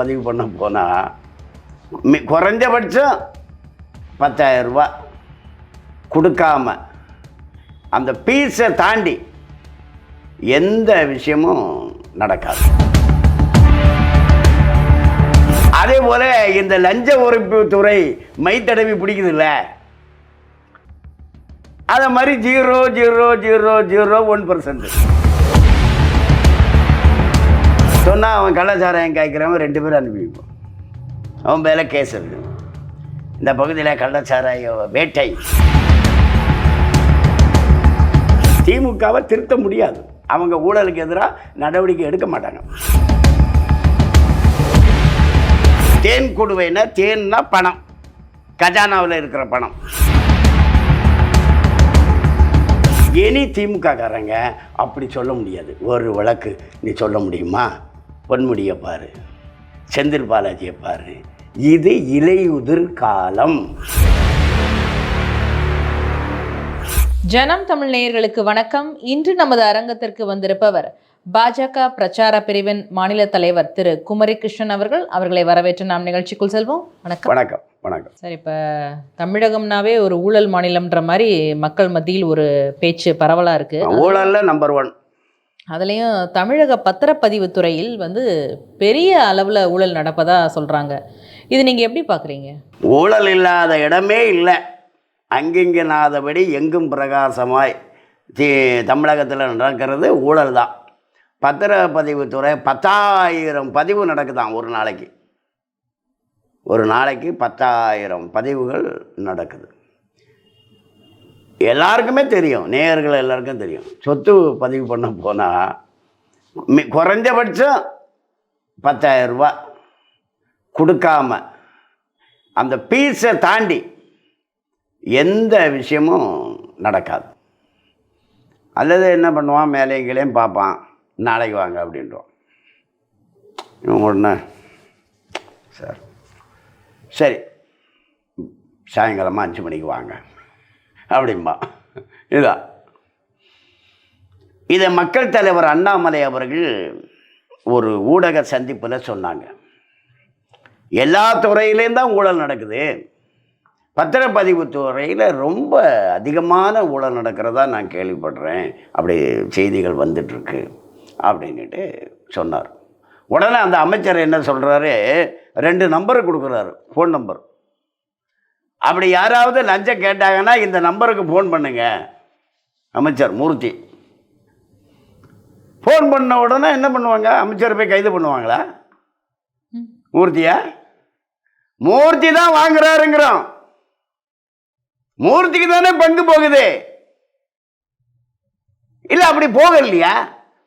பதிவு பண்ண போனால் குறைஞ்சபட்சம் பத்தாயிரம் ரூபா கொடுக்காம அந்த பீஸை தாண்டி எந்த விஷயமும் நடக்காது. அதே போல இந்த லஞ்ச ஒழிப்பு துறை மை தடவி பிடிக்குதுல்ல? அதை மாதிரி zero zero zero zero one percent. சொன்னால் அவன் கள்ளச்சாராயம் காய்க்கிறவன் ரெண்டு பேரும் அனுப்பிப்போம் அவன் மேலே கேஸ் இருக்கு. இந்த பகுதியில் கள்ளச்சாராய வேட்டை. திமுகவை திருத்த முடியாது. அவங்க ஊழலுக்கு எதிராக நடவடிக்கை எடுக்க மாட்டாங்க. தேன் கொடுவைன்னா தேன்னா பணம். கஜானாவில் இருக்கிற பணம். இனி திமுககாரங்க அப்படி சொல்ல முடியாது. ஒரு வழக்கு. நீ சொல்ல முடியுமா? பொன்முடியை பாரு செந்தில் பாலாஜியை பாரு இது இலையுதிர் காலம். ஜனம் தமிழ் நேயர்களுக்கு வணக்கம். இன்று நமது அரங்கத்திற்கு வந்திருப்பவர் பாஜக பிரச்சார பிரிவின் மாநில தலைவர் திரு குமரி கிருஷ்ணன் அவர்கள். அவர்களை வரவேற்று நாம் நிகழ்ச்சிக்குள் செல்வோம். வணக்கம். வணக்கம் வணக்கம். சார் இப்போ தமிழகம்னாவே ஒரு ஊழல் மாநிலம்ன்ற மாதிரி மக்கள் மத்தியில் ஒரு பேச்சு பரவலாக இருக்கு. ஊழல்ல நம்பர் ஒன் அதுலேயும் தமிழக பத்திரப்பதிவுத்துறையில் வந்து பெரிய அளவில் ஊழல் நடப்பதாக சொல்கிறாங்க இது நீங்கள் எப்படி பார்க்குறீங்க ஊழல் இல்லாத இடமே இல்லை. அங்கிங்க நாதபடி எங்கும் பிரகாசமாய் தி தமிழகத்தில் நடக்கிறது ஊழல் தான். பத்திரப்பதிவுத்துறை பத்தாயிரம் பதிவு நடக்குதாம் ஒரு நாளைக்கு. ஒரு நாளைக்கு பத்தாயிரம் பதிவுகள் நடக்குது. எல்லாருக்குமே தெரியும். நேயர்கள் எல்லாருக்கும் தெரியும். சொத்து பதிவு பண்ண போனால் மி குறைஞ்சபட்சம் பத்தாயிரம் ரூபா கொடுக்காம அந்த பீஸை தாண்டி எந்த விஷயமும் நடக்காது. அல்லது என்ன பண்ணுவான் மேலே கீழேயும் பார்ப்பான் நாளைக்கு வாங்க அப்படின்றோம். இவங்க உடனே சார். சரி. சாயங்காலமாக அஞ்சு மணிக்கு வாங்க. அப்படிம்பா. இதுதான். இதை மக்கள் தலைவர் அண்ணாமலை அவர்கள் ஒரு ஊடக சந்திப்பில் சொன்னாங்க. எல்லா துறையிலேயும் தான் ஊழல் நடக்குது. பத்திரப்பதிவு துறையில் ரொம்ப அதிகமான ஊழல் நடக்கிறதா நான் கேள்விப்படுறேன். அப்படி செய்திகள் வந்துட்டுருக்கு அப்படின்ட்டு சொன்னார். உடனே அந்த அமைச்சர் என்ன சொல்கிறாரு ரெண்டு நம்பர் கொடுக்குறாரு. ஃபோன் நம்பர் அப்படி யாராவது லஞ்சம் கேட்டாங்கன்னா இந்த நம்பருக்கு ஃபோன் பண்ணுங்க. அமைச்சர் மூர்த்தி. ஃபோன் பண்ண உடனே என்ன பண்ணுவாங்க? அமைச்சர் போய் கைது பண்ணுவாங்களா. மூர்த்தியா? மூர்த்தி தான் வாங்குறாருங்கிறோம். மூர்த்திக்கு தானே பங்கு போகுது. இல்ல அப்படி போகலையா?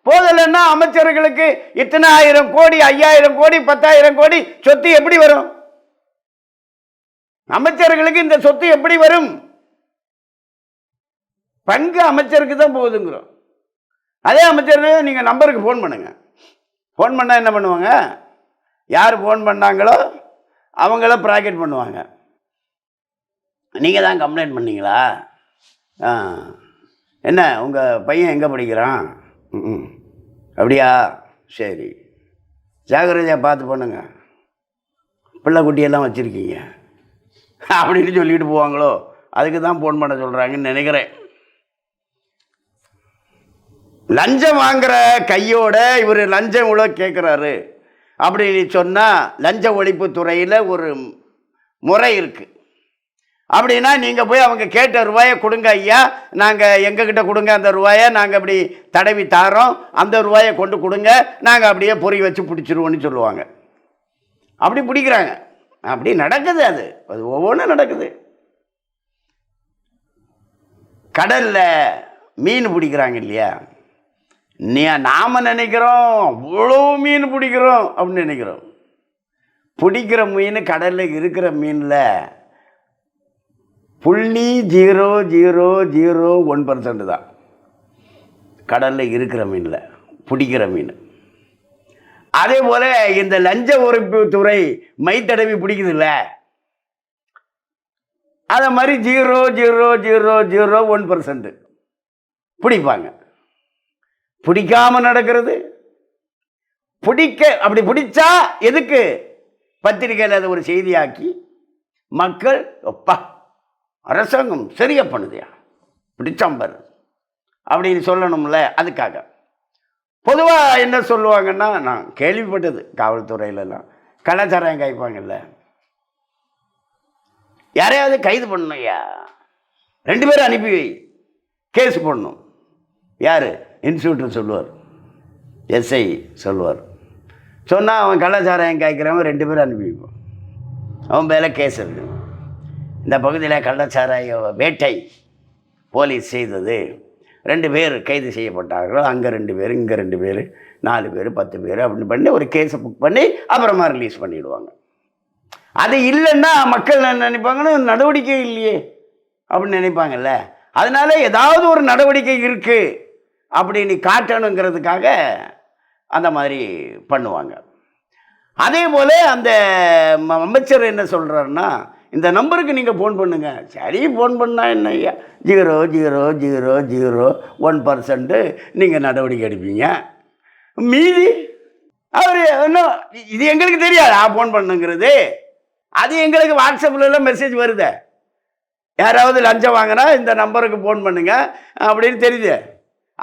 போகலைன்னா அமைச்சர்களுக்கு இத்தனை ஆயிரம் கோடி ஐயாயிரம் கோடி பத்தாயிரம் கோடி சொத்து எப்படி வரும்? அமைச்சர்களுக்கு இந்த சொத்து எப்படி வரும்? பங்கு அமைச்சருக்கு தான் போகுதுங்கிறோம். அதே அமைச்சர் நீங்கள் நம்பருக்கு ஃபோன் பண்ணுங்க. ஃபோன் பண்ணால் என்ன பண்ணுவாங்க? யார் ஃபோன் பண்ணாங்களோ அவங்கள ப்ராக்கெட் பண்ணுவாங்க. நீங்கள் தான் கம்ப்ளைண்ட் பண்ணீங்களா? ஆ. என்ன உங்கள் பையன் எங்கே படிக்கிறான்? ம் அப்படியா? சரி. ஜாகிரதையாக பார்த்து பண்ணுங்க. பிள்ளை குட்டியெல்லாம் வச்சுருக்கீங்க. அப்படின்னு சொல்லிட்டு போவாங்களோ? அதுக்கு தான் ஃபோன் பண்ண சொல்கிறாங்கன்னு நினைக்கிறேன். லஞ்சம் வாங்குற கையோட இவர் லஞ்சம் இவ்வளோ கேட்குறாரு அப்படின்னு சொன்னால் லஞ்ச ஒழிப்பு துறையில் ஒரு முறை இருக்குது அப்படின்னா நீங்கள் போய் அவங்க கேட்ட ரூபாயை கொடுங்க ஐயா. நாங்கள் எங்ககிட்ட கொடுங்க அந்த ரூபாயை. நாங்கள் அப்படி தடவி தாரோம். அந்த ரூபாயை கொண்டு கொடுங்க. நாங்கள் அப்படியே பொறி வச்சு பிடிச்சிருவோன்னு சொல்லுவாங்க. அப்படி பிடிக்கிறாங்க. அப்படி நடக்குது அது. அது ஒவ்வொன்றும் நடக்குது. கடலில் மீன் பிடிக்கிறாங்க இல்லையா? நீ நாம் நினைக்கிறோம் அவ்வளோ மீன் பிடிக்கிறோம் அப்படின்னு நினைக்கிறோம். பிடிக்கிற மீன் கடலில் இருக்கிற மீனில் புள்ளி zero zero zero one percent தான். கடலில் இருக்கிற மீனில் பிடிக்கிற மீன். அதே போல் இந்த லஞ்ச ஒழிப்பு துறை மை தடவி பிடிக்குதுல்ல? அதை மாதிரி zero zero zero zero one percent பிடிப்பாங்க. பிடிக்காம நடக்கிறது. பிடிக்க அப்படி பிடிச்சா எதுக்கு? பத்திரிக்கையில் அதை ஒரு செய்தியாக்கி மக்கள் அப்பா அரசாங்கம் சரியா பண்ணுதியா? பிடிச்சாம்பர் அப்படின்னு சொல்லணும்ல அதுக்காக. பொதுவாக என்ன சொல்லுவாங்கன்னா நான் கேள்விப்பட்டது காவல்துறையிலலாம். கலாச்சாரம் கைப்பாங்கல்ல யாரையாவது கைது பண்ணணும்யா ரெண்டு பேரும் அனுப்பி வை. கேஸ் போடணும். யார்? இன்ஸ்டியூட்டர் சொல்லுவார். எஸ்ஐ சொல்லுவார். சொன்னால் அவன் கலாச்சாரம் காய்க்கிறவன் ரெண்டு பேரும் அனுப்பி வைப்பான். அவன் மேலே கேஸ் இருக்கு. இந்த பகுதியில் கள்ளச்சாராய வேட்டை போலீஸ் செய்தது. ரெண்டு பேர் கைது செய்யப்பட்டார்கள். அங்கே ரெண்டு பேர் இங்கே ரெண்டு பேர் நாலு பேர் பத்து பேர் அப்படின்னு பண்ணி ஒரு கேஸை புக் பண்ணி அப்புறமா ரிலீஸ் பண்ணிவிடுவாங்க அது இல்லைன்னா மக்கள் என்ன நினைப்பாங்கன்னு நடவடிக்கை இல்லையே அப்படின்னு நினைப்பாங்கல்ல. அதனால் ஏதாவது ஒரு நடவடிக்கை இருக்குது அப்படின்னு காட்டணுங்கிறதுக்காக அந்த மாதிரி பண்ணுவாங்க. அதே போல் அந்த ம- அமைச்சர் என்ன சொல்கிறாருன்னா இந்த நம்பருக்கு நீங்கள் ஃபோன் பண்ணுங்கள் சரி ஃபோன் பண்ணால் என்ன ஐயா? Zero zero zero zero one percent நீங்கள் நடவடிக்கை எடுப்பீங்க. மீதி? அவர் இன்னும் இது எங்களுக்கு தெரியாது. ஆ ஃபோன் பண்ணுங்கிறது. அது எங்களுக்கு வாட்ஸ்அப்லாம் மெசேஜ் வருதே. யாராவது லஞ்சம் வாங்கினா இந்த நம்பருக்கு ஃபோன் பண்ணுங்கள் அப்படின்னு தெரியுது.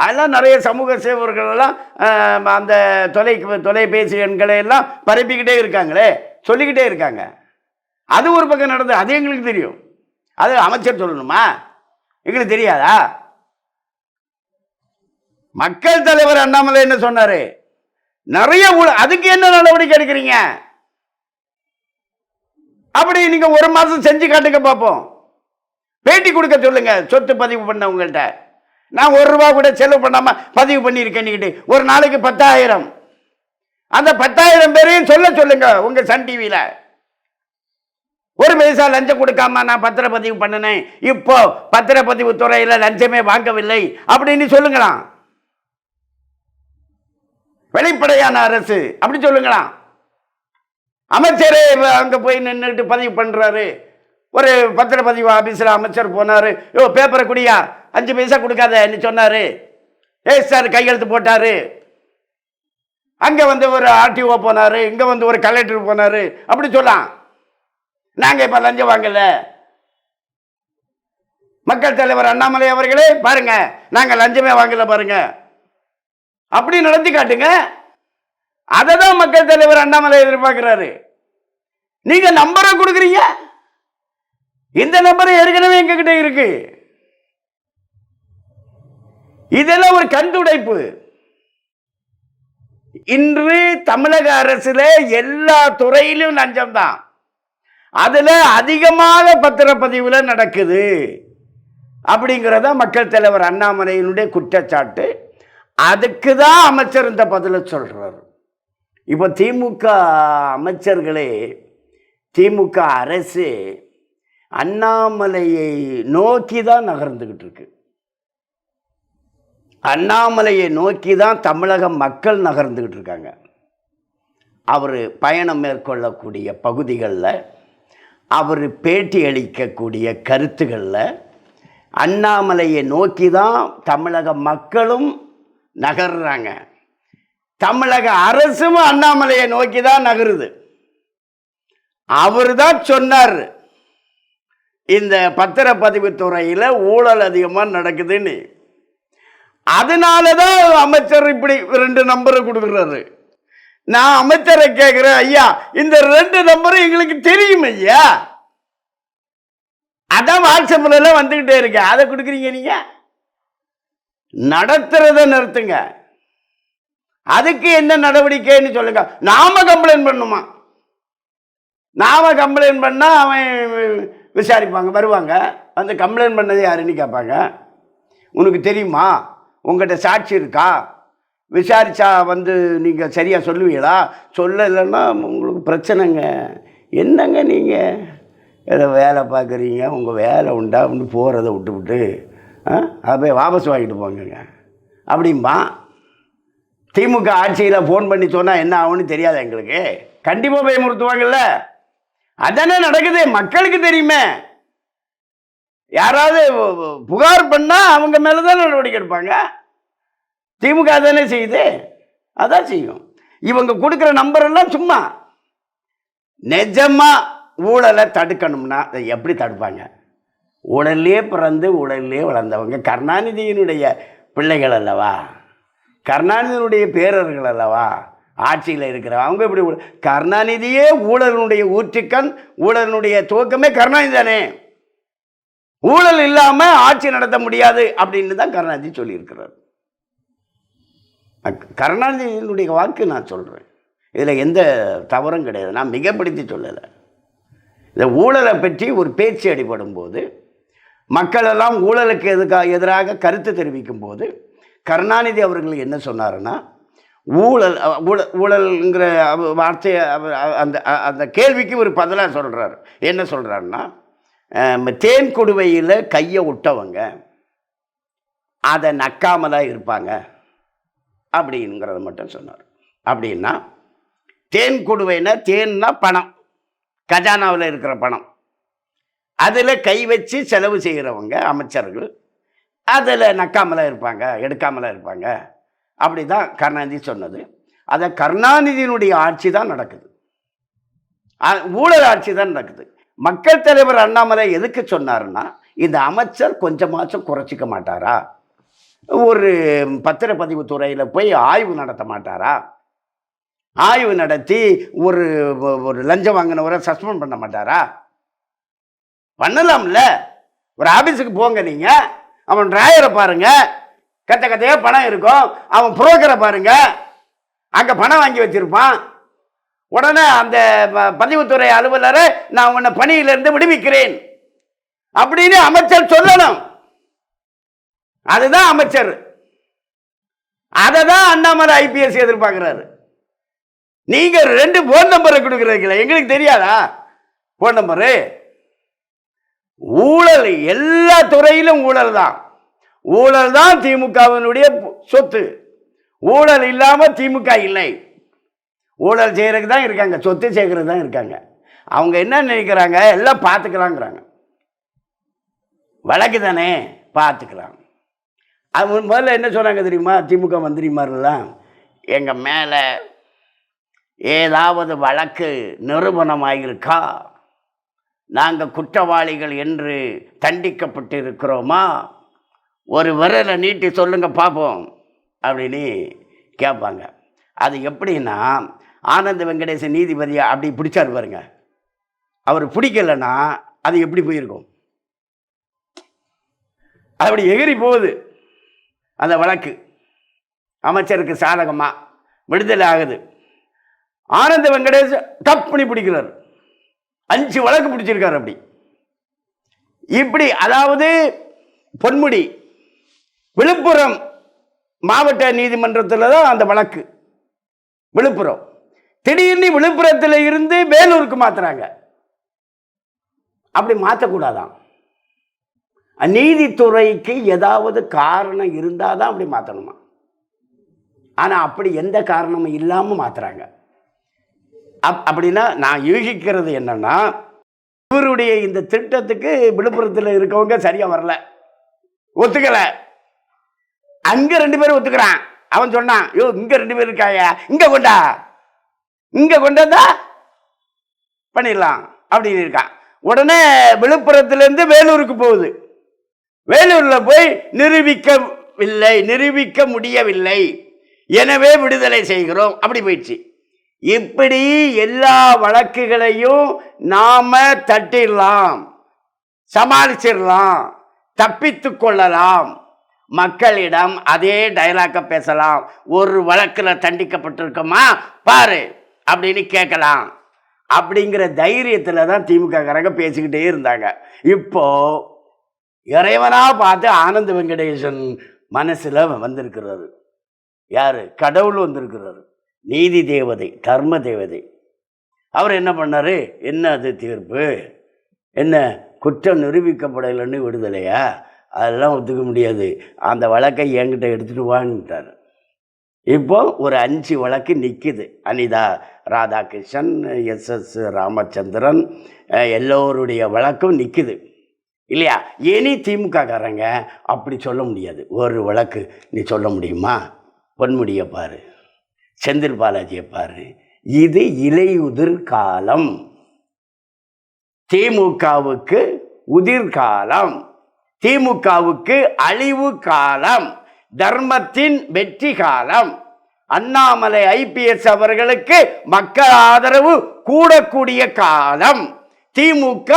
அதெல்லாம் நிறைய சமூக சேவர்களெல்லாம் அந்த தொலை தொலைபேசி எண்களை எல்லாம் பரப்பிக்கிட்டே இருக்காங்களே. சொல்லிக்கிட்டே இருக்காங்க. அது ஒரு பக்கம் நடந்தது அது எங்களுக்கு தெரியும். அது அமைச்சர் சொல்லணுமா? எங்களுக்கு தெரியாதா? மக்கள் தலைவர் அண்ணாமலை என்ன சொன்னாரு? நிறைய அதுக்கு என்ன நடவடிக்கை எடுக்கிறீங்க? அப்படி நீங்க ஒரு மாசம் செஞ்சு காட்டுங்க பார்ப்போம் பேட்டி கொடுக்க சொல்லுங்க சொத்து பதிவு பண்ணவங்கள்ட்ட. நான் ஒரு ரூபா கூட செலவு பண்ணாம பதிவு பண்ணியிருக்கேன்னுக்கிட்டு ஒரு நாளைக்கு பத்தாயிரம். அந்த பத்தாயிரம் பேரையும் சொல்ல சொல்லுங்க உங்க சன் டிவியில். ஒரு பைசா லஞ்சம் கொடுக்காம நான் பத்திரப்பதிவு பண்ணினேன். இப்போ பத்திரப்பதிவு துறையில் லஞ்சமே வாங்கவில்லை அப்படின்னு சொல்லுங்களாம். வெளிப்படையான அரசு அப்படி சொல்லுங்களாம். அமைச்சரே அங்கே போய் நின்றுட்டு பதிவு பண்ணுறாரு ஒரு பத்திரப்பதிவு ஆஃபீஸில் அமைச்சர் போனாரு. யோ பேப்பரை குடியா அஞ்சு பைசா கொடுக்காதன்னு சொன்னார். ஏ சார் கையெழுத்து போட்டார். அங்கே வந்து ஒரு ஆர்டிஓ போனாரு. இங்கே வந்து ஒரு கலெக்டர் போனாரு. அப்படி சொல்லலாம் நாங்க இப்ப லஞ்சம் வாங்கல. மக்கள் தலைவர் அண்ணாமலை அவர்களே பாருங்க நாங்க லஞ்சமே வாங்கல பாருங்க. அப்படி நடத்தி காட்டுங்க. அதை தான் மக்கள் தலைவர் அண்ணாமலை எதிர்பார்க்கிறாரு. நீங்க நம்பரை கொடுக்குறீங்க? இந்த நம்பர் ஏற்கனவே எங்ககிட்ட இருக்கு. இதெல்லாம் ஒரு கண்துடைப்பு இன்று தமிழக அரசுல எல்லா துறையிலும் லஞ்சம் தான் அதில் அதிகமாக பத்திரப்பதிவில் நடக்குது. அப்படிங்கிறத மக்கள் தலைவர் அண்ணாமலையினுடைய குற்றச்சாட்டு. அதுக்கு தான் அமைச்சர் இந்த பதிலை சொல்கிறார் இப்போ திமுக அமைச்சர்களே திமுக அரசு அண்ணாமலையை நோக்கி தான் நகர்ந்துக்கிட்டு இருக்கு. அண்ணாமலையை நோக்கி தான் தமிழக மக்கள் நகர்ந்துக்கிட்டு இருக்காங்க. அவர் பயணம் மேற்கொள்ளக்கூடிய பகுதிகளில் அவர் பேட்டி அளிக்கக்கூடிய கருத்துக்களில் அண்ணாமலையை நோக்கி தான் தமிழக மக்களும் நகர்றாங்க. தமிழக அரசும் அண்ணாமலையை நோக்கி தான் நகருது. அவர் தான் சொன்னார் இந்த பத்திரப்பதிவு துறையில் ஊழல் அதிகமாக நடக்குதுன்னு. அதனால தான் அமைச்சர் இப்படி ரெண்டு நம்பரை கொடுக்குறாரு. நான் அமைச்சரை கேட்குறேன் ஐயா. இந்த ரெண்டு நம்பரும் எங்களுக்கு தெரியும் ஐயா. அதான் வாட்ஸ்அப்ல எல்லாம் வந்துகிட்டே இருக்கு அதை கொடுக்குறீங்க நீங்க? நடத்துறத நிறுத்துங்க. அதுக்கு என்ன நடவடிக்கைன்னு சொல்லுங்க. நாம கம்ப்ளைண்ட் பண்ணுமா? நாம கம்ப்ளைண்ட் பண்ணா அவன் விசாரிப்பாங்க வருவாங்க. அந்த கம்ப்ளைண்ட் பண்ணது யாருன்னு கேட்பாங்க. உனக்கு தெரியுமா? உங்கள்கிட்ட சாட்சி இருக்கா? விசாரித்தா வந்து நீங்கள் சரியாக சொல்லுவீங்களா? சொல்லலைன்னா உங்களுக்கு பிரச்சனைங்க. என்னங்க நீங்கள் ஏதோ வேலை பார்க்குறீங்க உங்கள் வேலை உண்டா? அப்படின்னு போகிறத விட்டுவிட்டு ஆ? அப்படியே வாபஸ் வாங்கிட்டு போங்கங்க. அப்படிம்பா. திமுக ஆட்சியில் ஃபோன் பண்ணி சொன்னால் என்ன ஆகும்னு தெரியாது எங்களுக்கு? கண்டிப்பாக பயமுறுத்துவாங்கல்ல அதானே நடக்குது. மக்களுக்கு தெரியுமே. யாராவது புகார் பண்ணால் அவங்க மேலே தான் நடவடிக்கை எடுப்பாங்க. திமுக தானே செய்யுது? அதான் செய்யும். இவங்க கொடுக்குற நம்பர் எல்லாம் சும்மா. நிஜமா ஊழலை தடுக்கணும்னா அதை எப்படி தடுப்பாங்க? ஊழல்லே பிறந்து ஊழல்லே வளர்ந்தவங்க. கருணாநிதியினுடைய பிள்ளைகள் அல்லவா? கருணாநிதியினுடைய பேரர்கள் அல்லவா? ஆட்சியில் இருக்கிற அவங்க எப்படி கருணாநிதியே ஊழலினுடைய ஊற்றுக்கண் ஊழலினுடைய துவக்கமே கருணாநிதி தானே. ஊழல் இல்லாமல் ஆட்சி நடத்த முடியாது அப்படின்னு தான் கருணாநிதி சொல்லியிருக்கிறார். கருணாநிதியினுடைய வாக்கு நான் சொல்கிறேன் இதில் எந்த தவறும் கிடையாது. நான் மிகப்படுத்தி சொல்லலை. இந்த ஊழலை பற்றி ஒரு பேச்சு அடிபடும் போது மக்களெல்லாம் ஊழலுக்கு எதுக்காக எதிராக கருத்து தெரிவிக்கும் போது கருணாநிதி அவர்கள் என்ன சொன்னாருன்னா ஊழல் ஊழல் ஊழல்ங்கிற அவ- வார்த்தையை அவர் அந்த அந்த கேள்விக்கு ஒரு பதிலாக சொல்கிறார் என்ன சொல்கிறாருன்னா தேன் கொடுவையில் கையை விட்டவங்க அதை நக்காமலாம் இருப்பாங்க. அப்படிங்கிறத மட்டும் சொன்னார். அப்படின்னா தேன் கொடுவைனா தேன்னா பணம். கஜானாவில் இருக்கிற பணம். அதில் கை வச்சு செலவு செய்கிறவங்க அமைச்சர்கள். அதில் நக்காமலாம் இருப்பாங்க எடுக்காமலாம் இருப்பாங்க. அப்படி தான் கருணாநிதி சொன்னது. அதை கருணாநிதியினுடைய ஆட்சி தான் நடக்குது. ஊழல் ஆட்சி தான் நடக்குது. மக்கள் தலைவர் அண்ணாமலை எதுக்கு சொன்னாருன்னா இந்த அமைச்சர் கொஞ்சமாச்சும் குறைச்சிக்க மாட்டாரா? ஒரு பத்திரப்பதிவு துறையில் போய் ஆய்வு நடத்த மாட்டாரா? ஆய்வு நடத்தி ஒரு ஒரு லஞ்சம் வாங்கினவரை சஸ்பெண்ட் பண்ண மாட்டாரா? பண்ணலாம்ல. ஒரு ஆஃபீஸுக்கு போங்க நீங்கள் அவன் டிராயரை பாருங்க. கத்த கத்தையாக பணம் இருக்கும். அவன் புரோக்கரை பாருங்க. அங்கே பணம் வாங்கி வச்சுருப்பான். உடனே அந்த ப- பதிவுத்துறை அலுவலரை நான் உன்னை பணியிலிருந்து விடுவிக்கிறேன். அப்படின்னு அமைச்சர் சொல்லணும். அதுதான் அமைச்சர். அதை தான் அண்ணாமலை ஐபிஎஸ் எதிர்பார்க்கிறாரு. நீங்க ரெண்டு போன் நம்பரை கொடுக்குறீங்களா எங்களுக்கு தெரியாதா? போன் நம்பரு ஊழல் எல்லா துறையிலும் ஊழல் தான். ஊழல் தான் திமுகவினுடைய சொத்து. ஊழல் இல்லாமல் திமுக இல்லை. ஊழல் செய்கிறதுக்கு தான் இருக்காங்க சொத்து சேர்க்கறது தான் இருக்காங்க. அவங்க என்ன நினைக்கிறாங்க? எல்லாம் பார்த்துக்கலாங்கிறாங்க. வழக்கு தானே? பார்த்துக்கலாம். அவங்க முதல்ல என்ன சொன்னாங்க தெரியுமா? திமுக மந்திரிமாரெல்லாம் எங்கள் மேலே ஏதாவது வழக்கு நிரூபணமாயிருக்கா? நாங்கள் குற்றவாளிகள் என்று தண்டிக்கப்பட்டு இருக்கிறோமா ஒரு விரலை நீட்டி சொல்லுங்கள் பார்ப்போம் அப்படின்னு கேட்பாங்க அது எப்படின்னா ஆனந்த வெங்கடேசன் நீதிபதியை அப்படி பிடிச்சாரு பாருங்க. அவர் பிடிக்கலைன்னா அது எப்படி போயிருக்கும்? அப்படி எகிரி போகுது. அந்த வழக்கு. அமைச்சருக்கு சாதகமாக விடுதலை ஆகுது. ஆனந்த வெங்கடேஷ் டப் பண்ணி பிடிக்கிறார். அஞ்சு வழக்கு பிடிச்சிருக்காரு அப்படி. இப்படி அதாவது பொன்முடி விழுப்புரம் மாவட்ட நீதிமன்றத்தில் தான் அந்த வழக்கு. விழுப்புரம். திடீர்னு விழுப்புரத்தில் இருந்து வேலூருக்கு மாற்றுறாங்க அப்படி மாற்றக்கூடாதான் நீதித்துறைக்கு ஏதாவது காரணம் இருந்தால் தான் அப்படி மாற்றணுமா ஆனால் அப்படி எந்த காரணமும் இல்லாமல் மாற்றுறாங்க அப் அப்படின்னா நான் யூகிக்கிறது என்னென்னா இவருடைய இந்த திட்டத்துக்கு விழுப்புரத்தில் இருக்கவங்க சரியாக வரல. ஒத்துக்கலை. அங்கே ரெண்டு பேரும் ஒத்துக்கிறான். அவன் சொன்னான் யோ இங்கே ரெண்டு பேர் இருக்காயா? இங்கே கொண்டா? இங்கே கொண்டா பண்ணிடலாம். அப்படின்னு இருக்கான். உடனே விழுப்புரத்துலேருந்து வேலூருக்கு போகுது. வேலூர்ல போய் நிரூபிக்கவில்லை நிரூபிக்க முடியவில்லை. எனவே விடுதலை செய்கிறோம். அப்படி போயிடுச்சு. இப்படி எல்லா வழக்குகளையும் நாம தட்டிடலாம் சமாளிச்சிடலாம் தப்பித்து கொள்ளலாம். மக்களிடம் அதே டைலாக்க பேசலாம். ஒரு வழக்கில் தண்டிக்கப்பட்டிருக்கோமா? பாரு அப்படின்னு கேட்கலாம். அப்படிங்கிற தைரியத்தில் தான் திமுககாரங்க பேசிக்கிட்டே இருந்தாங்க. இப்போது இறைவனாக பார்த்து ஆனந்த வெங்கடேசன் மனசில் வந்திருக்கிறாரு. யார்? கடவுள் வந்திருக்கிறாரு. நீதி தேவதை தர்ம தேவதை. அவர் என்ன பண்ணாரு? என்ன அது தீர்ப்பு? என்ன குற்றம் நிரூபிக்கப்படலைன்னு விடுதலையா? அதெல்லாம் ஒத்துக்க முடியாது. அந்த வழக்கை என்கிட்ட எடுத்துகிட்டு வாங்கிட்டார் இப்போ ஒரு அஞ்சு வழக்கு நிற்கிது அனிதா ராதாகிருஷ்ணன் எஸ் எஸ் ராமச்சந்திரன் எல்லோருடைய வழக்கும் நிற்கிது இல்லையா? எனி திமுககாரங்க அப்படி சொல்ல முடியாது. ஒரு வழக்கு நீ சொல்ல முடியுமா? பொன்முடியை பாரு செந்தில் பாலாஜியை பாரு. இது இலையுதிர் காலம். திமுகவுக்கு உதிர்காலம் திமுகவுக்கு அழிவு காலம். தர்மத்தின் வெற்றி காலம். அண்ணாமலை ஐபிஎஸ் அவர்களுக்கு மக்கள் ஆதரவு கூடக்கூடிய காலம். திமுக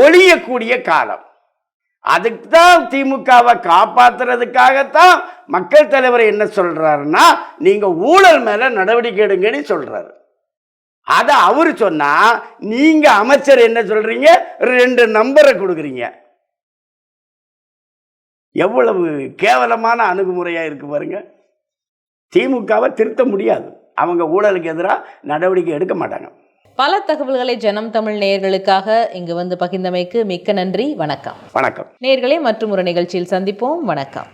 ஒழியக்கூடிய காலம். அதுக்கு தான் திமுகவை காப்பாற்றுறதுக்காகத்தான் மக்கள் தலைவர் என்ன சொல்கிறாருன்னா நீங்கள் ஊழல் மேலே நடவடிக்கை எடுங்கன்னு சொல்கிறாரு அதை அவர் சொன்னால் நீங்கள் அமைச்சர் என்ன சொல்கிறீங்க ரெண்டு நம்பரை கொடுக்குறீங்க. எவ்வளவு கேவலமான அணுகுமுறையாக இருக்கு பாருங்க. திமுகவை திருத்த முடியாது. அவங்க ஊழலுக்கு எதிராக நடவடிக்கை எடுக்க மாட்டாங்க. பல தகவல்களை ஜனம் தமிழ் நேயர்களுக்காக இங்கு வந்து பகிர்ந்தமைக்கு மிக்க நன்றி. வணக்கம். வணக்கம். நேயர்களே மற்றும் ஒரு நிகழ்ச்சியில் சந்திப்போம். வணக்கம்.